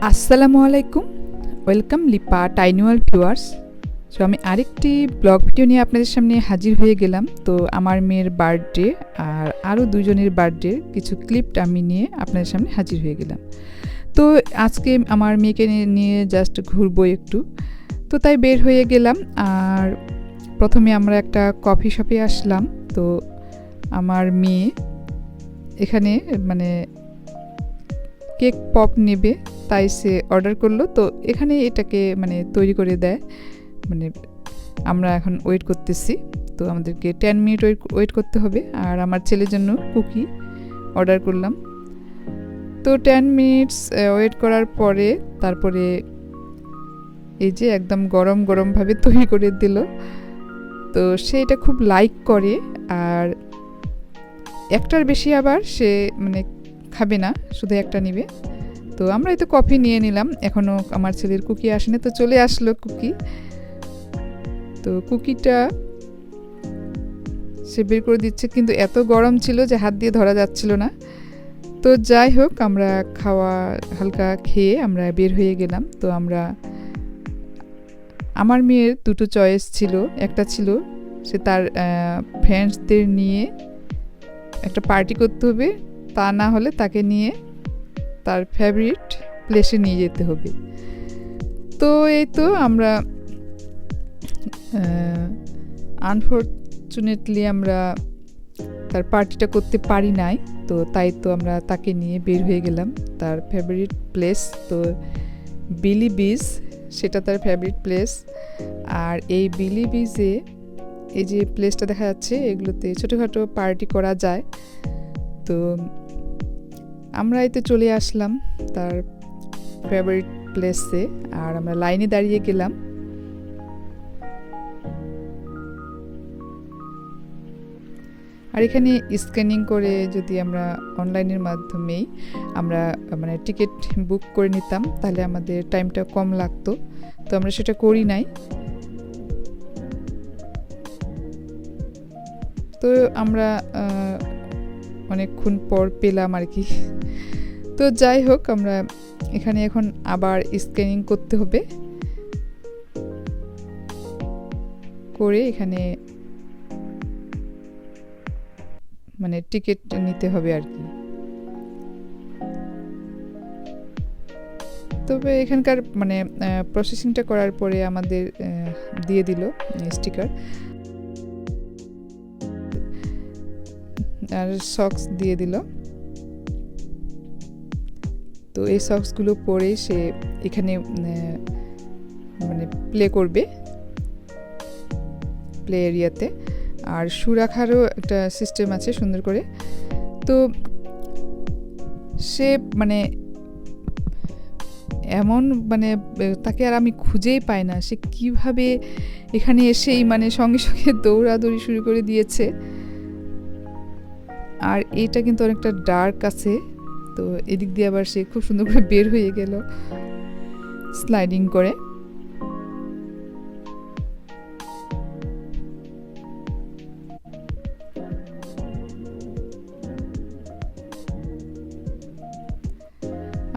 আসসালামু আলাইকুম। Welcome Lipa টাইনুয়াল ভিউয়ার্স। সো আমি আরেকটি ব্লগ ভিডিও নিয়ে আপনাদের সামনে হাজির হয়ে গেলাম। তো আমার মেয়ের বার্থডে আর আরও দুজনের বার্থডে কিছু ক্লিপ আমি নিয়ে আপনাদের সামনে হাজির হয়ে গেলাম। তো আজকে আমার মেয়েকে নিয়ে- নিয়ে জাস্ট ঘুরবো একটু। তো তাই বের হয়ে গেলাম আর প্রথমে আমরা একটা কফি শপে আসলাম। তো আমার মেয়ে এখানে মানে কেক পপ নেবে। তাই সে অর্ডার করল। তো এখানে এটাকে মানে তৈরি করে দেয়। মানে আমরা এখন ওয়েট করতেছি। তো আমাদেরকে টেন মিনিট ওয়েট ওয়েট করতে হবে। আর আমার ছেলের জন্য কুকি অর্ডার করলাম। তো টেন মিনিটস ওয়েট করার পরে তারপরে এই যে একদম গরম, গরমভাবে তৈরি করে দিল। তো সে এটা খুব লাইক করে। আর একটার বেশি আবার সে মানে খাবে না, শুধু একটা নিবে। তো আমরা এই তো কফি নিয়ে নিলাম। এখনও আমার ছেলের কুকি আসেনি, তো চলে আসলো কুকি তো কুকিটা সে বের করে দিচ্ছে, কিন্তু এত গরম ছিল যে হাত দিয়ে ধরা যাচ্ছিল না। তো যাই হোক, আমরা খাওয়া হালকা খেয়ে আমরা বের হয়ে গেলাম। তো আমরা, আমার মেয়ের দুটো চয়েস ছিল। একটা ছিল সে তার ফ্রেন্ডসদের নিয়ে একটা পার্টি করতে হবে। তা না হলে তাকে নিয়ে তার ফেভারিট প্লেসে নিয়ে যেতে হবে। তো এই তো আমরা আনফর্চুনেটলি আমরা তার পার্টিটা করতে পারি নাই। তো তাই তো আমরা তাকে নিয়ে বের হয়ে গেলাম, তার ফেভারিট প্লেস তো বিলি বিচ সেটা তার ফেভারিট প্লেস আর এই বিলি বিচে এই যে প্লেসটা দেখা যাচ্ছে, এগুলোতে ছোটোখাটো পার্টি করা যায়। তো আমরা এতে চলে আসলাম তার ফেভারিট প্লেসে আর আমরা লাইনে দাঁড়িয়ে গেলাম। আর এখানে স্ক্যানিং করে যদি আমরা অনলাইনের মাধ্যমেই আমরা মানে টিকিট বুক করে নিতাম, তাহলে আমাদের টাইমটা কম লাগতো। তো আমরা সেটা করি নাই। তো আমরা অনেকক্ষণ পর পেলাম আর কি। তো যাই হোক, আমরা এখানে এখন আবার স্ক্যানিং করতে হবে। করে এখানে মানে টিকিট নিতে হবে আর কি। তবে এখানকার মানে প্রসেসিংটা করার পরে আমাদের দিয়ে দিল স্টিকার আর সক্স দিয়ে দিল। তো এই সক্সগুলো পরে সে এখানে মানে প্লে করবে। প্লে এরিয়াতে আর শু রাখারও একটা সিস্টেম আছে সুন্দর করে। তো সে মানে এমন মানে তাকে আর আমি খুঁজেই পাই না। সে কীভাবে এখানে এসেই মানে সঙ্গে সঙ্গে দৌড়াদৌড়ি শুরু করে দিয়েছে। আর এটা কিন্তু অনেকটা ডার্ক আছে। তো এদিক দিয়ে আবার সে খুব সুন্দর করে বের হয়ে গেল স্লাইডিং করে।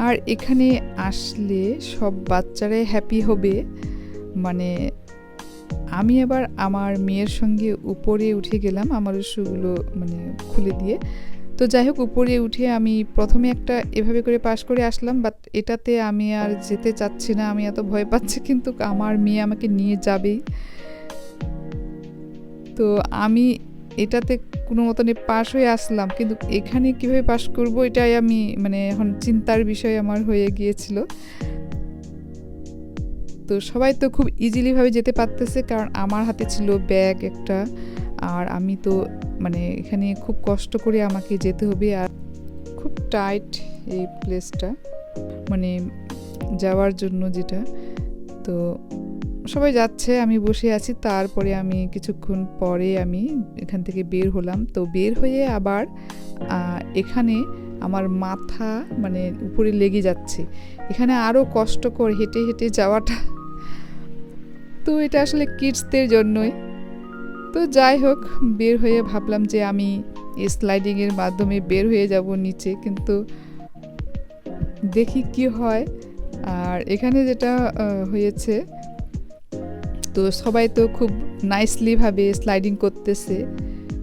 আর এখানে আসলে সব বাচ্চারাই হ্যাপি হবে। মানে আমি এবার আমার মেয়ের সঙ্গে উপরে উঠে গেলাম আমার শুগুলো মানে খুলে দিয়ে। তো যাই হোক, উপরে উঠে আমি প্রথমে একটা এভাবে করে পাশ করে আসলাম বাট এটাতে আমি আর যেতে চাচ্ছি না, আমি এত ভয় পাচ্ছি কিন্তু আমার মেয়ে আমাকে নিয়ে যাবেই। তো আমি এটাতে কোনো মতনে পাশ হয়ে আসলাম, কিন্তু এখানে কীভাবে পাশ করব এটাই আমি মানে এখন চিন্তার বিষয় আমার হয়ে গিয়েছিল। তো সবাই তো খুব ইজিলিভাবে যেতে পারতেছে, কারণ আমার হাতে ছিল ব্যাগ একটা। আর আমি তো মানে এখানে খুব কষ্ট করে আমাকে যেতে হবে আর খুব টাইট এই প্লেসটা মানে যাওয়ার জন্য যেটা। তো সবাই যাচ্ছে, আমি বসে আছি। তারপরে আমি কিছুক্ষণ পরে আমি এখান থেকে বের হলাম। তো বের হয়ে আবার এখানে আমার মাথা মানে উপরে লেগে যাচ্ছে। এখানে আরও কষ্টকর হেঁটে হেঁটে যাওয়াটা তো এটা আসলে কিডসদের জন্যই। তো যাই হোক, বের হয়ে ভাবলাম যে আমি স্লাইডিংয়ের মাধ্যমে বের হয়ে যাব নিচে, কিন্তু দেখি কি হয়। আর এখানে যেটা হয়েছে, তো সবাই তো খুব নাইসলিভাবে স্লাইডিং করতেছে।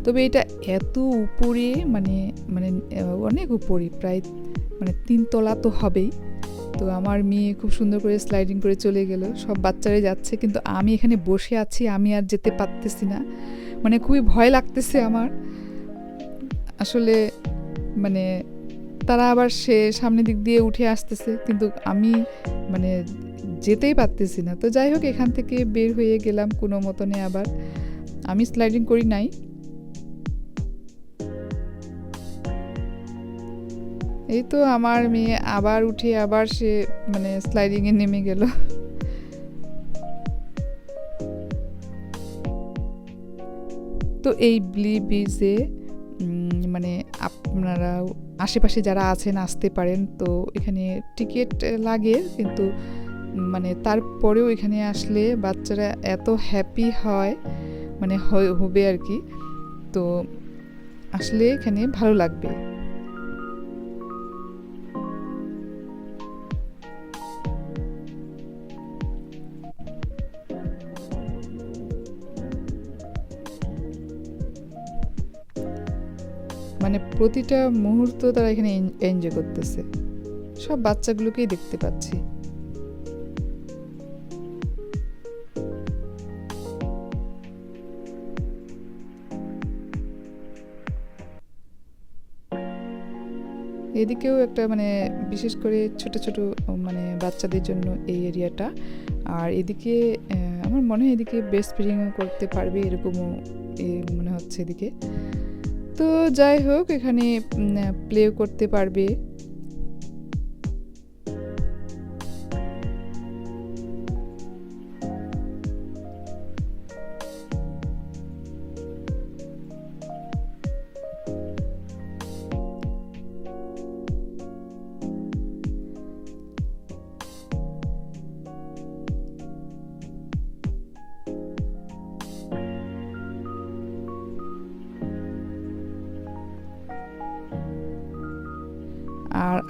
তবে এটা এত উপরে মানে মানে অনেক উপরে, প্রায় মানে তিনতলা তো হবেই। তো আমার মেয়ে খুব সুন্দর করে স্লাইডিং করে চলে গেল। সব বাচ্চারাই যাচ্ছে, কিন্তু আমি এখানে বসে আছি, আমি আর যেতে পারতেছি না। মানে খুবই ভয় লাগতেছে আমার। আসলে মানে তারা আবার সে সামনের দিক দিয়ে উঠে আসতেছে, কিন্তু আমি মানে যেতেই পারতেছি না। তো যাই হোক, এখান থেকে বের হয়ে গেলাম কোনো মতনে আবার। আমি স্লাইডিং করি নাই। এই তো আমার মেয়ে আবার উঠে আবার সে মানে স্লাইডিংয়ে নেমে গেল। তো এই ব্লি ব্রিজে মানে আপনারা, আশেপাশে যারা আছেন, আসতে পারেন। তো এখানে টিকিট লাগে, কিন্তু মানে তারপরেও এখানে আসলে বাচ্চারা এত হ্যাপি হয় মানে হবে আর কি। তো আসলে এখানে ভালো লাগবে। মানে প্রতিটা মুহূর্ত তারা এখানে এনজয় করতেছে। সব বাচ্চাগুলোকেই দেখতে পাচ্ছি। এদিকেও একটা মানে বিশেষ করে ছোট ছোট মানে বাচ্চাদের জন্য এই এরিয়াটা। আর এদিকে আমার মনে হয় এদিকে বেস্ট ফিডিংও করতে পারবে এরকমও মনে হচ্ছে এদিকে। তো যাই হোক এখানে প্লে করতে পারবে।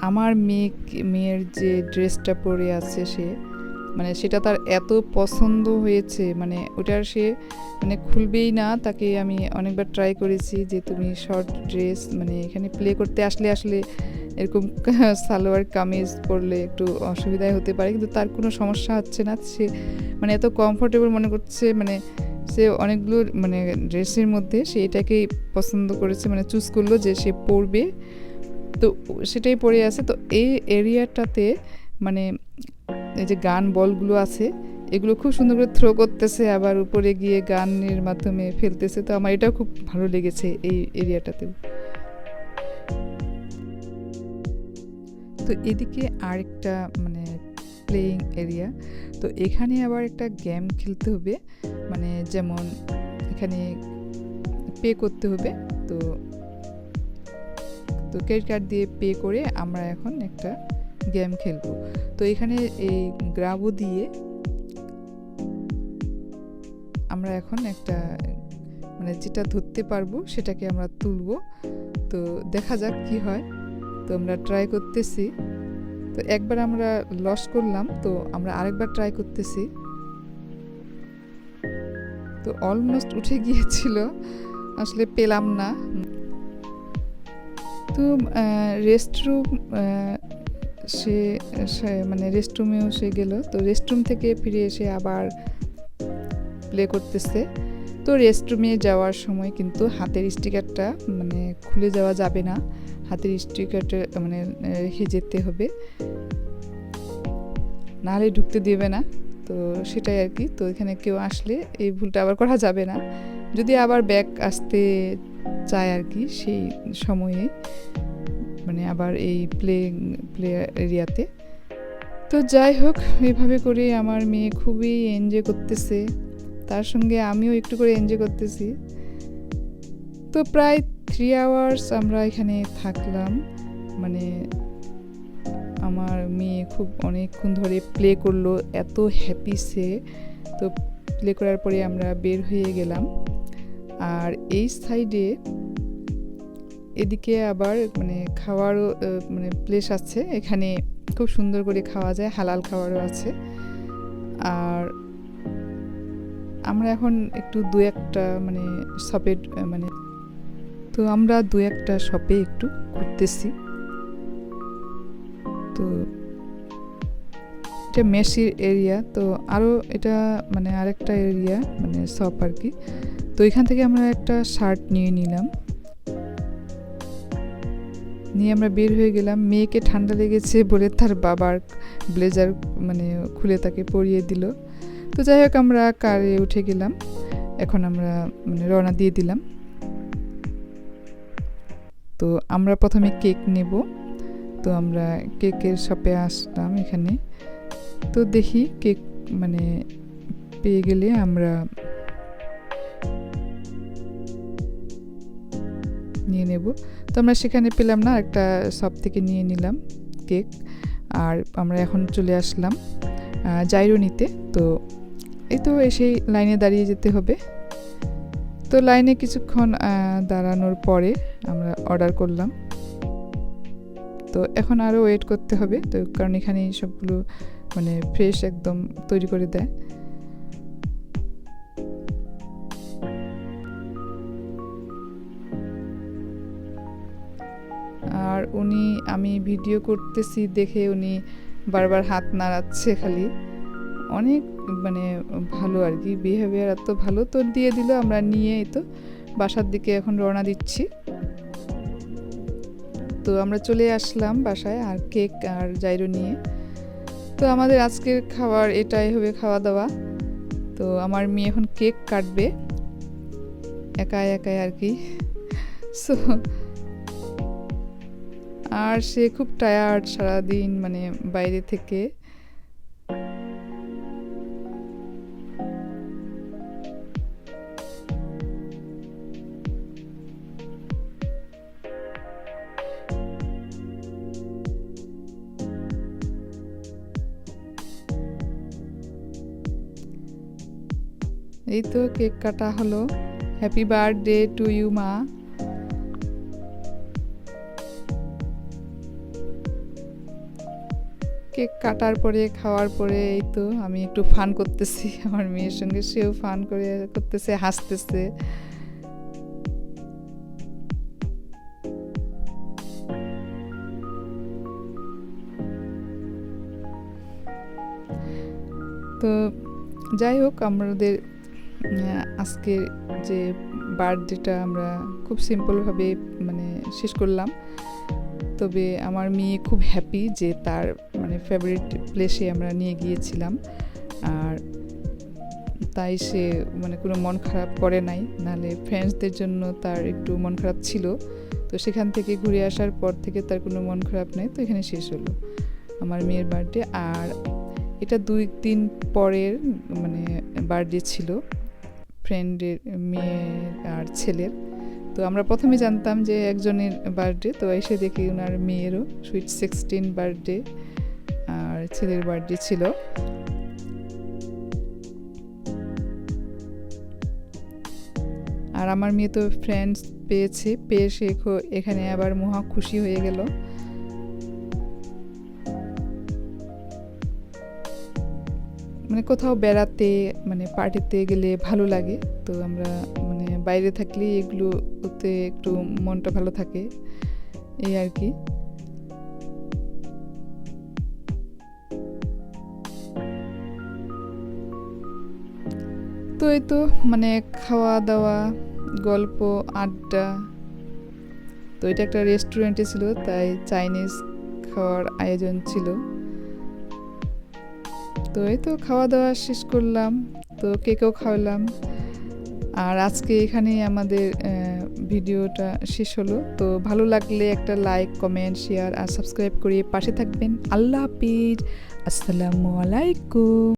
আমার মেয়ে মেয়ের যে ড্রেসটা পরে আছে সে মানে সেটা তার এত পছন্দ হয়েছে মানে ওটার সে মানে খুলবেই না, তাকে আমি অনেকবার ট্রাই করেছি যে তুমি শর্ট ড্রেস মানে এখানে প্লে করতে আসলে আসলে এরকম সালোয়ার কামিজ পরলে একটু অসুবিধায় হতে পারে, কিন্তু তার কোনো সমস্যা হচ্ছে না। সে মানে এত কমফোর্টেবল মনে করছে মানে সে অনেকগুলো মানে ড্রেসের মধ্যে সে এটাকেই পছন্দ করেছে মানে চুজ করল যে সে পরবে। তো সেটাই পড়ে আছে। তো এই এরিয়াটাতে মানে এই যে গান বলগুলো আছে, এগুলো খুব সুন্দর করে থ্রো করতেছে, আবার উপরে গিয়ে গানের মাধ্যমে ফেলতেছে। তো আমার এটাও খুব ভালো লেগেছে এই এরিয়াটাতেও তো এদিকে আরেকটা মানে প্লেয়িং এরিয়া তো এখানে আবার একটা গেম খেলতে হবে। মানে যেমন এখানে পে করতে হবে। তো তো ক্রেডিট কার্ড দিয়ে পে করে আমরা এখন একটা গেম খেলব। তো এখানে এই গ্রাবো দিয়ে আমরা এখন একটা মানে যেটা ধরতে পারব সেটাকে আমরা তুলবো। তো দেখা যাক কি হয়। তো আমরা ট্রাই করতেছি। তো একবার আমরা লস করলাম, তো আমরা আরেকবার ট্রাই করতেছি। তো অলমোস্ট উঠে গিয়েছিল। আসলে পেলাম না। তো রেস্টরুম সে মানে রেস্টরুমেও সে গেল। তো রেস্টরুম থেকে ফিরে এসে আবার প্লে করতেছে। তো রেস্টরুমে যাওয়ার সময় কিন্তু হাতের স্টিকারটা মানে খুলে যাওয়া যাবে না। হাতের স্টিকারটা মানে রেখে যেতে হবে। নাহলে ঢুকতে দেবে না। তো সেটাই আর কি। তো এখানে কেউ আসলে এই ভুলটা আবার করা যাবে না। যদি আবার ব্যাক আসতে চায় আর কি সেই সময়ে মানে আবার এই প্লে প্লে এরিয়াতে। তো যাই হোক এইভাবে করে আমার মেয়ে খুবই এনজয় করতেছে। তার সঙ্গে আমিও একটু করে এনজয় করতেছি। তো প্রায় থ্রি আওয়ার্স আমরা এখানে থাকলাম। মানে আমার মেয়ে খুব অনেকক্ষণ ধরে প্লে করল, এত হ্যাপি সে। তো প্লে করার পরে আমরা বের হয়ে গেলাম। আর এই সাইডে এদিকে আবার মানে খাওয়ারও মানে প্লেস আছে। এখানে খুব সুন্দর করে খাওয়া যায়, হালাল খাবারও আছে। আর আমরা এখন একটু দু একটা মানে শপে মানে তো আমরা দু একটা শপে একটু ঘুরতেছি। তো এটা মেসির এরিয়া তো আরও এটা মানে আরেকটা এরিয়া মানে শপ আর কি। তো এখান থেকে আমরা একটা শার্ট নিয়ে নিলাম। নিয়ে আমরা বের হয়ে গেলাম। মেয়েকে ঠান্ডা লেগেছে বলে তার বাবার ব্লেজার মানে খুলে তাকে পরিয়ে দিল। তো যাই হোক, আমরা কারে উঠে গেলাম। এখন আমরা মানে রওনা দিয়ে দিলাম। তো আমরা প্রথমে কেক নেব। তো আমরা কেকের শপে আসলাম এখানে। তো দেখি কেক মানে পেয়ে গেলে আমরা নিয়ে নেব। তো আমরা সেখানে পেলাম না, একটা শপ থেকে নিয়ে নিলাম কেক। আর আমরা এখন চলে আসলাম জাইরো নিতে তো এই তো এসেই লাইনে দাঁড়িয়ে যেতে হবে। তো লাইনে কিছুক্ষণ দাঁড়ানোর পরে আমরা অর্ডার করলাম। তো এখন আরও ওয়েট করতে হবে, তো কারণ এখানে সবগুলো মানে ফ্রেশ একদম তৈরি করে দেয়। আর উনি, আমি ভিডিও করতেছি দেখে উনি বারবার হাত নাড়াচ্ছে খালি। অনেক মানে ভালো আর কি বিহেভিয়ার এত ভালো তো দিয়ে দিল আমরা নিয়ে এই তো, বাসার দিকে এখন রওনা দিচ্ছি। তো আমরা চলে আসলাম বাসায় আর কেক আর জাইরো নিয়ে। তো আমাদের আজকের খাবার এটাই হবে খাওয়া দাওয়া তো আমার মেয়ে এখন কেক কাটবে, একাই একাই আর কি। সো আর সে খুব টায়ার্ড সারাদিন মানে বাইরে থেকে। এই তো কেক কাটা হলো। হ্যাপি বার্থডে টু ইউ মা। কেক কাটার পরে, খাওয়ার পরে এই তো আমি একটু ফান করতেছি। আমার মেয়ের সঙ্গে সেও ফান করে, করতেছে, হাসতেছে। তো যাই হোক, আমাদের আজকে যে বার্থডেটা আমরা খুব সিম্পলভাবে মানে শেষ করলাম। তবে আমার মেয়ে খুব হ্যাপি যে তার মানে ফেভারিট প্লেসে আমরা নিয়ে গিয়েছিলাম। আর তাই সে মানে কোনো মন খারাপ করে নাই। নাহলে ফ্রেন্ডসদের জন্য তার একটু মন খারাপ ছিল। তো সেখান থেকে ঘুরে আসার পর থেকে তার কোনো মন খারাপ নেই। তো এখানে শেষ হলো আমার মেয়ের বার্থডে আর এটা দুই দিন পরের মানে বার্থডে ছিল ফ্রেন্ডের মেয়ে আর ছেলের। তো আমরা প্রথমে জানতাম যে একজনের বার্থডে তো এসে দেখি ওনার মেয়েরও সুইট সিক্সটিন বার্থডে আর ছেলের বার্থডে ছিল। আর আমার মেয়ে তো ফ্রেন্ডস পেয়েছে, পেয়ে সে এখানে আবার মহা খুশি হয়ে গেল। মানে কোথাও বেড়াতে মানে পার্টিতে গেলে ভালো লাগে। তো আমরা মানে বাইরে থাকলে এগুলো ওতে একটু মনটা ভালো থাকে, এই আর কি। এই তো মানে খাওয়া দাওয়া গল্প, আড্ডা। তো এটা একটা রেস্টুরেন্টে ছিল, তাই চাইনিজ খাওয়ার আয়োজন ছিল। তো এই তো খাওয়া দাওয়া শেষ করলাম, তো কেকেও খাওয়ালাম। আর আজকে এখানেই আমাদের ভিডিওটা শেষ হলো। তো ভালো লাগলে একটা লাইক কমেন্ট শেয়ার আর সাবস্ক্রাইব করিয়ে পাশে থাকবেন। আল্লাহ হাফিজ। আসসালামু আলাইকুম।